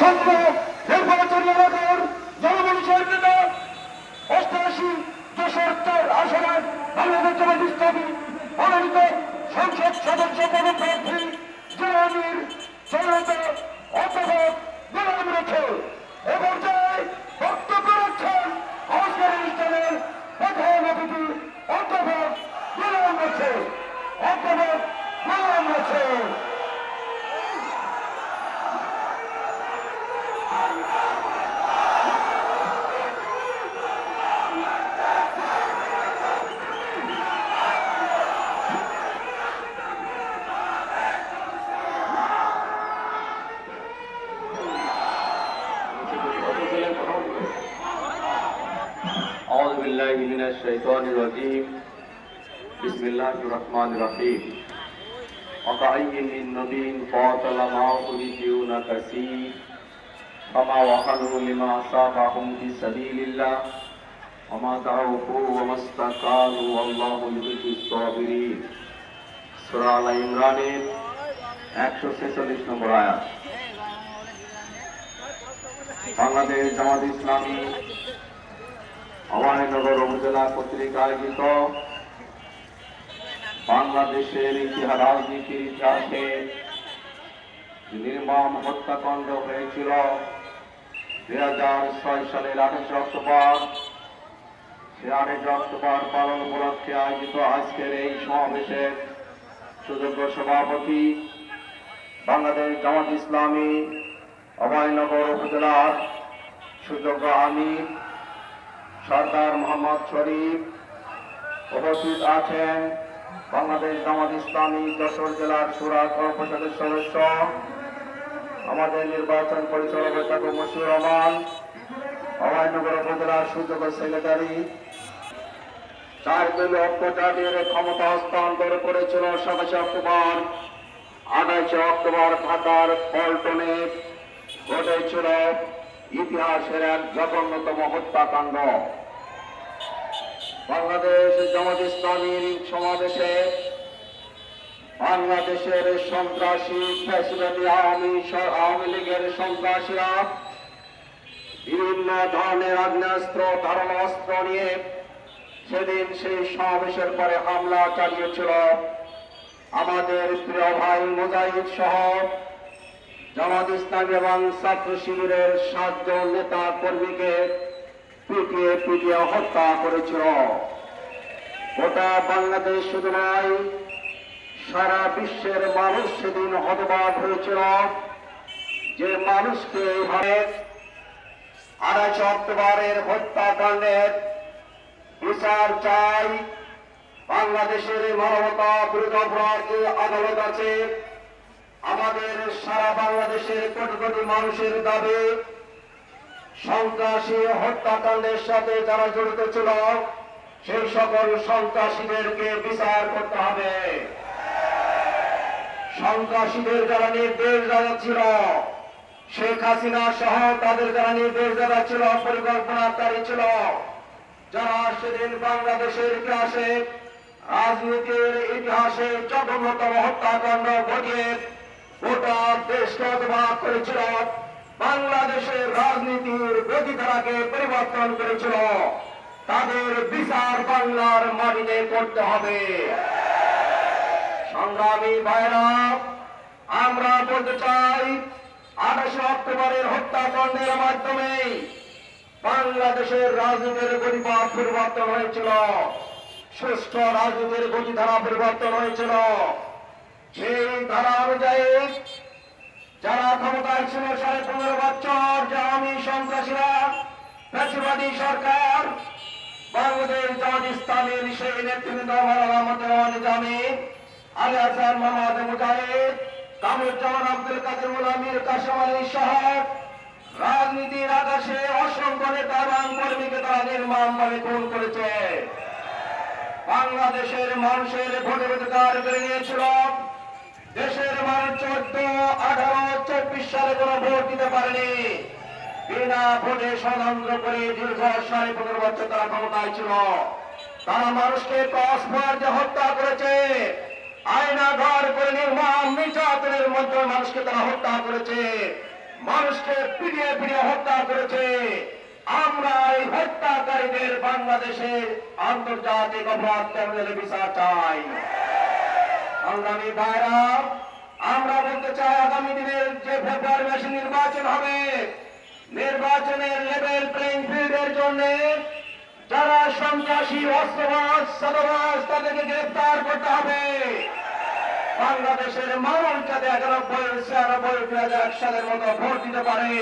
আসন্ন নির্বাচনী এলাকার জনগণের নেতা অষ্টআশি চৌষট্টার আসনে বাংলাদেশ জামাত ইসলামী মনোনীত সংসদ সদস্য পদপ্রার্থী জেলানির জনতা من الشيطان الرجيم بسم الله الرحمن الرحيم وكأي من نبي قاتل معه ربيون كثير فما وهنوا لما أصابهم في سبيل الله وما ضعفوا وما استكانوا والله يحب الصابرين সূরা আল ইমরানের একশো ছেচল্লিশ নম্বর আয়াত বাংলাদেশ জামাত ইসলামী অভয়নগর উপজেলা কর্তৃক আয়োজিত বাংলাদেশের ইতিহাস রাজনীতির ইতিহাসে নির্মম হত্যাকাণ্ড হয়েছিল দুই হাজার ছয় সালের আঠাশে অক্টোবর, সে আঠাশে অক্টোবর পালন উপলক্ষে আয়োজিত আজকের এই সমাবেশের সুযোগ্য সভাপতি বাংলাদেশ জামাত ইসলামী অভয়নগর উপজেলার সুযোগ্য আমির সরদার মোহাম্মদ শরীফ উপস্থিত আছেন বাংলাদেশ জামাত ইসলামী যশোর জেলার সুরা কর্পোরেশনের সদস্য, আমাদের নির্বাচন পরিচালক অধ্যাপক মশিউর রহমান অভয়নগর উপজেলার সুযোগ্য সেক্রেটারি। চার দিন অত্যাচারের ক্ষমতা হস্তান্তর করেছিল সাতাশে অক্টোবর। আঠাশে অক্টোবর ঢাকার পল্টনে ঘটেছিল ইতিহাসের এক জঘন্যতম হত্যাকাণ্ড। বাংলাদেশ জামাত ইসলামীর সমাবেশে বাংলাদেশের সন্ত্রাসী ফ্যাসিবাদী আওয়ামী আওয়ামী লীগের সন্ত্রাসীরা বিভিন্ন ধরনের আগ্নেয়াস্ত্র ধারণ অস্ত্র নিয়ে সেদিন সেই সমাবেশের পরে হামলা চালিয়েছিল। আমাদের প্রিয় ভাই মুজাহিদ সহ জামাত ইসলাম এবং ছাত্র শিবিরের সাতজন নেতা কর্মীকে পিটিয়ে পিটিয়ে হত্যা করেছিল গোটা বাংলাদেশ শুধু নয়, সারা বিশ্বের মানুষ সেদিন হতবাক হয়েছিল যে মানুষকে এইভাবে আড়াইশো অক্টোবরের হত্যাকাণ্ডের বিচার চাই। বাংলাদেশের মানবতা বিরোধী অপরাধ আদালত আছে। আমাদের সারা বাংলাদেশের কোটি কোটি মানুষের দাবি সন্ত্রাসী হত্যাকাণ্ডের সাথে যারা জড়িত ছিল, সেই সকল সন্ত্রাসীদেরকে বিচার করতে হবে। সন্ত্রাসীদের যারা নির্দেশ দেওয়া ছিল শেখ হাসিনা সহ তাদের যারা নির্দেশ দেওয়া ছিল পরিকল্পনাকারী ছিল, যারা সেদিন বাংলাদেশের ইতিহাসে, রাজনীতির ইতিহাসে জঘন্যতম হত্যাকাণ্ড ঘটিয়ে গোটা দেশকে অধবাক করেছিল। বাংলাদেশের রাজনীতির গতিধারাকে পরিবর্তন করেছিল। তাদের বিচার বাংলার মাটিতে করতে হবে। সংগ্রামী ভাইরা আমরা বলতে চাই, আঠাশে অক্টোবরের হত্যাকাণ্ডের মাধ্যমে বাংলাদেশের রাজনীতির গতিপথ পরিবর্তন হয়েছিল। সুষ্ঠ রাজনীতির গতিধারা পরিবর্তন হয়েছিল। সেই ধারা অনুযায়ী যারা ক্ষমতায় ছিল সাড়ে পনেরো বছর আমি সন্ত্রাসীরা, ফ্যাসিবাদী সরকার, বাংলাদেশ জামাত ইসলামের সেই নেতৃবৃন্দ মোহাম্মদ আব্দুল কাদের মুলামির কাসম আলী সহ রাজনীতির আকাশে অসংখ্য নেতা এবং কর্মীকে তারা নির্মমভাবে খুন করেছে। বাংলাদেশের মানুষের ভোটের অধিকার কেড়ে নিয়েছিল। দেশের মানুষ চোদ্দ, আঠারো, চব্বিশ সালে কোনো ভোট দিতে পারেনি। বিনা ভোটে স্বতন্ত্র করে দীর্ঘ সাড়ে পনেরো বছর তারা ক্ষমতায় ছিল। তারা মানুষকে কসবার যে হত্যা করেছে, আয়না ঘর করে নির্মম নির্যাতনের মধ্যে মানুষকে তারা হত্যা করেছে। মানুষকে পিটিয়ে পিটিয়ে হত্যা করেছে। আমরা এই হত্যাকারীদের বাংলাদেশের আন্তর্জাতিক অপরাধ বিচার চাই। সংগ্রামী ভাইরা, আমরা বলতে চাই আগামী দিনের যে ফেব্রুয়ারি মাসে নির্বাচন হবে, নির্বাচনের লেভেল প্লেইং ফিল্ডের জন্য যারা সন্ত্রাসী, অস্ত্রবাজ সদবাজ তাদেরকে গ্রেফতার করতে হবে। বাংলাদেশের মানুষ যাতে একানব্বই, ছিয়ানব্বই, দুই হাজার এক সালের মতো ভোট দিতে পারে,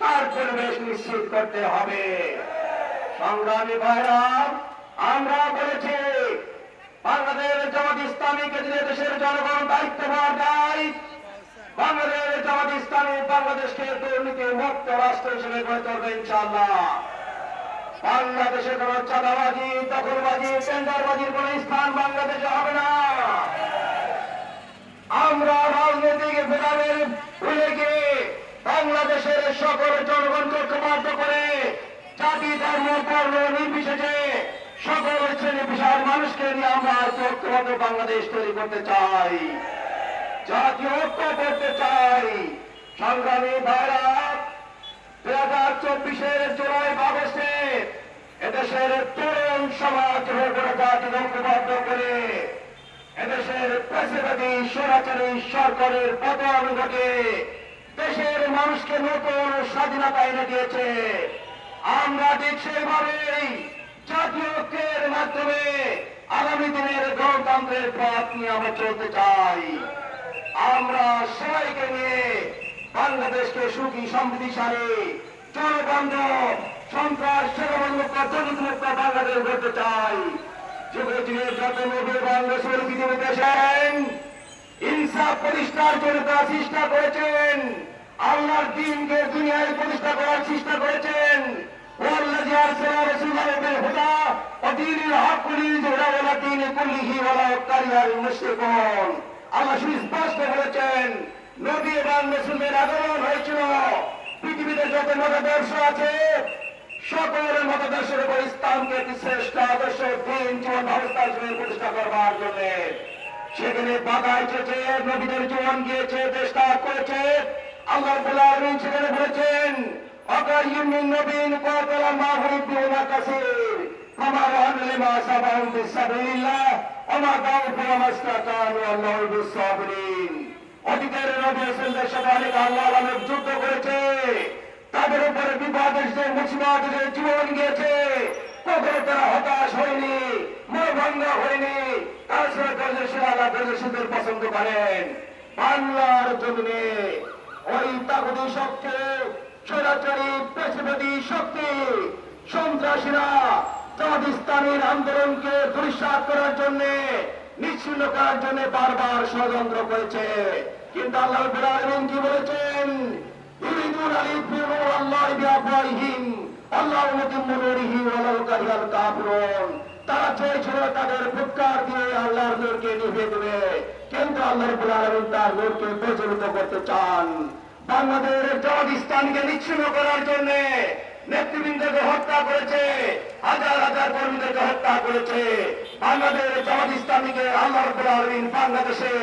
তার পরিবেশ নিশ্চিত করতে হবে। সংগ্রামী ভাইরা, আমরা বলেছি বাংলাদেশ জামাত ইসলামীকে দিলে দেশের জনগণ দায়িত্ব পাওয়ার দায়? বাংলাদেশ জামাত ইসলামী বাংলাদেশকে দুর্নীতি মুক্ত রাষ্ট্র হিসেবে গড়ে তুলবে ইনশাআল্লাহ। বাংলাদেশে কোন চাঁদাবাজি, দখলবাজি, টেন্ডারবাজির কোন স্থান বাংলাদেশে হবে না আমরা রাজনৈতিক ভেদাভেদ ভুলে গিয়ে বাংলাদেশের সকল জনগণকে ঐক্যবদ্ধ করে জাতি ধর্ম বর্ণ নির্বিশেষে শ্রেণি বিশাল মানুষকে নিয়ে আমরা ঐক্যবদ্ধ বাংলাদেশ তৈরি করতে চাই। জাতীয় ঐক্য করতে চাই। সংগ্রামী ভাইরা, দুই হাজার চব্বিশের জুলাই আগস্টে এদেশের তরুণ সমাজ হয়ে জাতি ঐক্যবদ্ধ করে এদেশের প্রেসিডেন্টি স্বরাচারী সরকারের পতন ঘটে দেশের মানুষকে নতুন স্বাধীনতা এনে দিয়েছে। আমরা ঠিক সেইভাবেই জাতীয় আগামী দিনের গণতন্ত্রের পথ নিয়ে আমরা চলতে চাই। আমরা সবাইকে নিয়ে বাংলাদেশকে সুখী, সমৃদ্ধিশালী জনবান্ধব সন্ত্রাস দুর্নীতিমুক্ত বাংলাদেশ গড়তে চাই। যুগে চেষ্টা করেছেন, আল্লাহর দিনকে দুনিয়ায় প্রতিষ্ঠা করার চেষ্টা করেছেন والذي أرسل رسوله بالهدى ودين الحق ليظهره على الدين كله ولو كره المشركون আল্লাহ সুস্পষ্ট বলেছেন নবী এবং রসুলের আগমন হয়েছিল পৃথিবীতে যত মতাদর্শ আছে সকল মতাদর্শের উপর ইসলামকে একটি শ্রেষ্ঠ আদর্শ দিন জীবন ব্যবস্থা হিসেবে প্রতিষ্ঠা করবার জন্য সেখানে বাধা এসেছে নবীদের জীবন গিয়েছে চেষ্টা করেছে আল্লাহ আলমিন সেখানে বলেছেন অকার ইউমিন নবীন কাতালা মা হুরিদ্দুনা কাসির فما وهن لما أصابهم في سبيل الله وما ضعفوا وما استكانوا والله بالصابرين অতীতের নবী রাসূলদের সাথে অনেক আল্লাহ আলমের যুদ্ধ করেছে তাদের উপরে বিপদ এসেছে মুসিবত এসেছে জীবন গিয়েছে কখনো তারা হতাশ হয়নি মনোভঙ্গ হয়নি তারা সেটা ধৈর্যশীল আল্লাহ ধৈর্যশীলদের পছন্দ করেন বাংলার জমিনে ওই তাগুদি শক্তি স্বৈরাচারী পেশিবাদী শক্তি, সন্ত্রাসীরা ইসলামের আন্দোলনকে দুরিশ্বাস করার জন্য, নিচ্ছিন্ন করার জন্য বারবার ষড়যন্ত্র করেছে। কিন্তু আল্লাহ রাব্বুল কি বলেছেন? তারা চেয়েছিল তাদের কিন্তু আল্লাহ তার করতে চান। বাংলাদেশের জামাত ইসলামীকে নিচ্ছিন্ন করার জন্য নেতৃবৃন্দকে হত্যা করেছে, হাজার হাজার কর্মীদেরকে হত্যা করেছে। বাংলাদেশের জামাত ইসলামীকে আল্লাহ বাংলাদেশে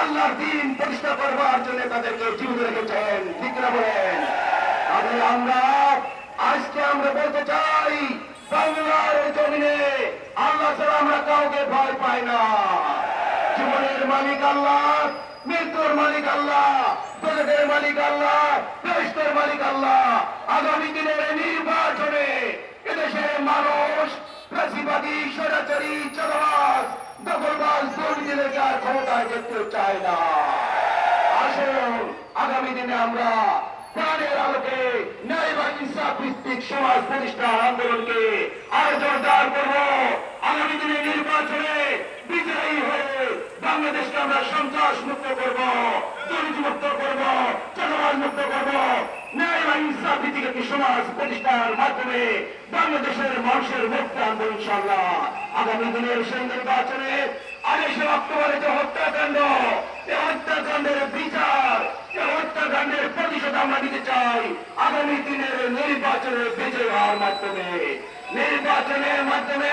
আল্লাহর দিন প্রতিষ্ঠা করবার জন্য তাদেরকে জীবিত রেখেছেন। ঠিক না বলেন? তাহলে আমরা আজকে আমরা বলতে চাই, বাংলার জমিনে আল্লাহ ছাড়া আমরা কাউকে ভয় পাই না। জীবনের মালিক আল্লাহ, মৃত্যুর মালিক আল্লাহ দোজখের মালিক আল্লাহ, বেহেশতের মালিক আল্লাহ। আগামী দিনের নির্বাচনে এদেশের মানুষ, ফ্যাসিবাদী, স্বৈরাচারী, চাঁদাবাজ, দখলবাজ দুর্নীতিকে আর ক্ষমতায় দেখতে চায় না। আসুন, আগামী দিনে আমরা প্রাণের আলোকে ন্যায় ইনসাফ ভিত্তিক সমাজ প্রতিষ্ঠার আন্দোলনকে আরও জোরদার করব। আগামী দিনে নির্বাচনে বাংলাদেশকে আমরা সন্ত্রাস মুক্ত করব দুর্নীতি মুক্ত করব চাঁদাবাজ মুক্ত করব। ন্যায় বা ইনসাফ ভিত্তিক একটি সমাজ প্রতিষ্ঠার মাধ্যমে বাংলাদেশের মানুষের মুক্তি আনব ইনশাল্লাহ আগামী দিনের সেই নির্বাচনে আড়াইশে অক্টোবরে যে হত্যাকাণ্ড, এই হত্যাকাণ্ডের বিচার, এই হত্যাকাণ্ডের প্রতিশোধ আমরা নিতে চাই। আগামী দিনের নির্বাচনের বিজয় হওয়ার মাধ্যমে, নির্বাচনের মাধ্যমে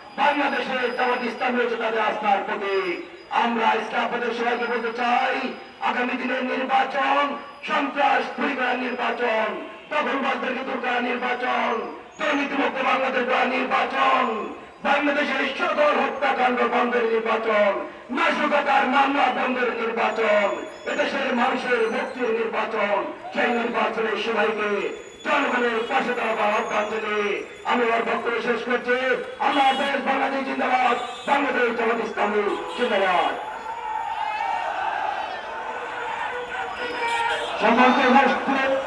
বাংলাদেশের জামাত ইসলামী হচ্ছে তাদের আস্থার প্রতীক। আমরা ইসলামদের সবাইকে বলতে চাই, আগামী দিনের নির্বাচন, সন্ত্রাস দূরী করার নির্বাচন দখলবাজদেরকে দূর করার নির্বাচন, দুর্নীতিমুক্ত বাংলাদেশ করার নির্বাচন, বাংলাদেশের সকল হত্যাকাণ্ড বন্ধের নির্বাচন, নাশকতার মামলা বন্ধের নির্বাচন, এদেশের মানুষের মুক্তির নির্বাচন, সেই নির্বাচনের সবাইকে জনগণের পাশে দাঁড়াবার আহ্বান জানিয়ে আমি আমার বক্তব্য শেষ করছি। আল্লাহ বাংলাদেশ জিন্দাবাদ, বাংলাদেশ জামাত ইসলামী জিন্দাবাদ। সম্মানিত